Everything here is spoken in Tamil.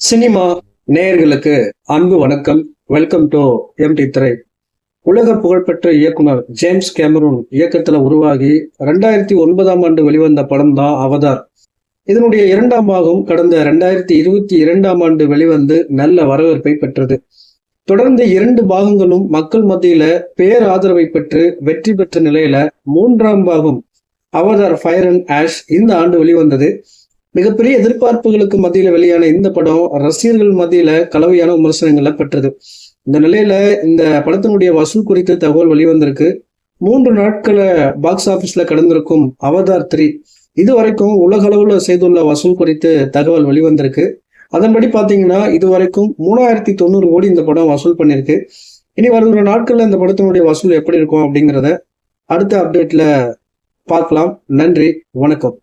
சினிமா நேயர்களுக்கு அன்பு வணக்கம். வெல்கம் டு எம்டி திரை உலக புகழ்பெற்ற இயக்குனர் ஜேம்ஸ் கேமரூன் இயக்கத்துல உருவாகி ரெண்டாயிரத்தி ஒன்பதாம் ஆண்டு வெளிவந்த படம் தான் அவதார். இதனுடைய இரண்டாம் பாகம் கடந்த ரெண்டாயிரத்தி இருபத்தி இரண்டாம் ஆண்டு வெளிவந்து நல்ல வரவேற்பை பெற்றது. தொடர்ந்து இரண்டு பாகங்களும் மக்கள் மத்தியில பேராதரவை பெற்று வெற்றி பெற்ற நிலையில மூன்றாம் பாகம் அவதார் ஃபயர் அண்ட் ஆஷ் இந்த ஆண்டு வெளிவந்தது. மிகப்பெரிய எதிர்பார்ப்புகளுக்கு மத்தியில வெளியான இந்த படம் ரசிகர்கள் மத்தியில கலவையான விமர்சனங்களை பெற்றது. இந்த நிலையில இந்த படத்தினுடைய வசூல் குறித்து தகவல் வெளிவந்திருக்கு. மூன்று நாட்களை பாக்ஸ் ஆபீஸ்ல கடந்திருக்கும் அவதார் த்ரீ இதுவரைக்கும் உலக அளவுல செய்துள்ள வசூல் குறித்து தகவல் வெளிவந்திருக்கு. அதன்படி பாத்தீங்கன்னா இதுவரைக்கும் மூணாயிரத்தி தொண்ணூறு கோடி இந்த படம் வசூல் பண்ணிருக்கு. இனி வருகிற நாட்கள்ல இந்த படத்தினுடைய வசூல் எப்படி இருக்கும் அப்படிங்கிறத அடுத்த அப்டேட்ல பார்க்கலாம். நன்றி வணக்கம்.